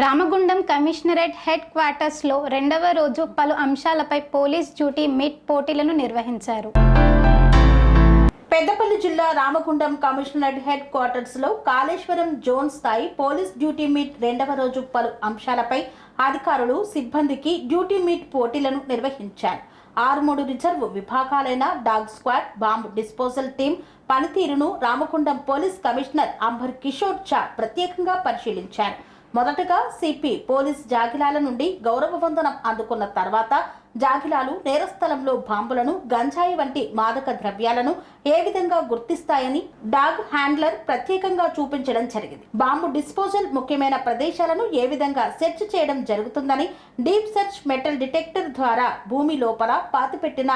Ramagundam commissionerate head క్వార్టర్స్లో రెండవ రోజు పలు అంశాలపై పోలీస్ డ్యూటీ మీట్ పోటీలను నిర్వహించారు. పెద్దపల్లి జిల్లా రామగుండం కమిషనరేట్ హెడ్ క్వార్టర్స్లో కాళేశ్వరం జోన్ స్థాయి పోలీస్ డ్యూటీ మీట్ రెండవ రోజు పలు అంశాలపై అధికారులు సిబ్బందికి డ్యూటీ మీట్ పోటీలను నిర్వహించారు. ఆరు మూడు reserve విభాగాలైన dog squad bomb disposal team పనితీరును రామగుండం పోలీస్ కమిషనర్ అంబర్ కిషోర్ చా ప్రత్యేకంగా పరిశీలించారు. మొదటగా సిపి పోలీస్ జాగిలాల నుండి గౌరవ వందనం అందుకున్న తర్వాత జాగిలాలు నేరస్థలంలో బాంబులను గంజాయి వంటి మాదక ద్రవ్యాలను ఏ విధంగా గుర్తిస్తాయని డాగ్ హ్యాండ్లర్ ప్రత్యేకంగా చూపించడం జరిగింది. బాంబు డిస్పోజల్ ముఖ్యమైన ప్రదేశాలను ఏ విధంగా సెర్చ్ చేయడం జరుగుతుందని డీప్ సెర్చ్ మెటల్ డిటెక్టర్ ద్వారా భూమి లోపల పాతిపెట్టిన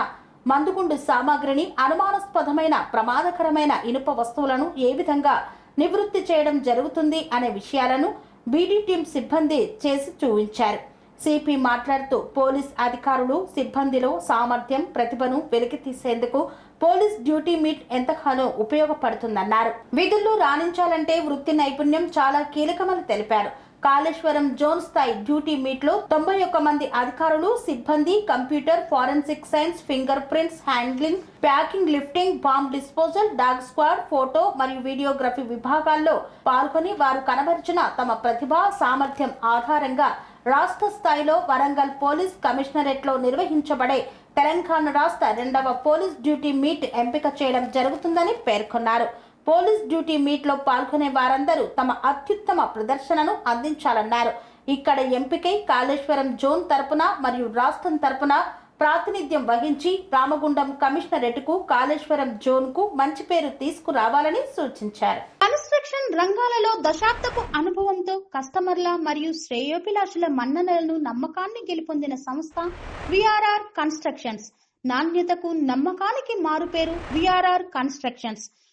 మందుగుండు సామాగ్రిని అనుమానాస్పదమైన ప్రమాదకరమైన ఇనుప వస్తువులను ఏ విధంగా నివృత్తి చేయడం జరుగుతుంది అనే విషయాలను బీడీ టీం సిబ్బంది చేసి చూపించారు. సిపి మాట్లాడుతూ పోలీస్ అధికారులు సిబ్బందిలో సామర్థ్యం ప్రతిభను వెలికి తీసేందుకు పోలీస్ డ్యూటీ మీట్ ఎంతగానో ఉపయోగపడుతుందన్నారు. విధుల్లో రాణించాలంటే వృత్తి నైపుణ్యం చాలా కీలకమని తెలిపారు. కాళేశ్వరం జోన్ స్థాయి డ్యూటీ మీట్లో తొంభై ఒక్క మంది అధికారులు సిబ్బంది computer forensic science finger prints handling packing lifting bomb disposal dog squad photo మరియు వీడియోగ్రఫీ విభాగాల్లో పాల్గొని వారు కనబరిచిన తమ ప్రతిభ సామర్థ్యం ఆధారంగా రాష్ట్ర స్థాయిలో వరంగల్ పోలీస్ కమిషనరేట్లో నిర్వహించబడే తెలంగాణ రాష్ట్ర రెండవ పోలీస్ డ్యూటీ మీట్ ఎంపిక చేయడం జరుగుతుందని పేర్కొన్నారు. పోలీస్ డ్యూటీ మీట్లో పాల్గొనే వారందరూ తమ అత్యుత్తమ ప్రదర్శనను అందించాలన్నారు. ఇక్కడ ఎంపికై కాళేశ్వరం జోన్ తరపున మరియు రాష్ట్రం తరపున ప్రాతినిధ్యం వహించి రామగుండం కమిషనరేట్కు కాళేశ్వరం జోన్కు మంచి పేరు తీసుకురావాలని సూచించారు. కన్స్ట్రక్షన్ రంగాలలో దశాబ్దపు అనుభవంతో కస్టమర్ల మరియు శ్రేయోభిలాషుల మన్ననలను నమ్మకాన్ని గెలుపొందిన సంస్థ విఆర్ఆర్ కన్స్ట్రక్షన్స్. నాణ్యతకు నమ్మకానికి మారుపేరు VRR constructions.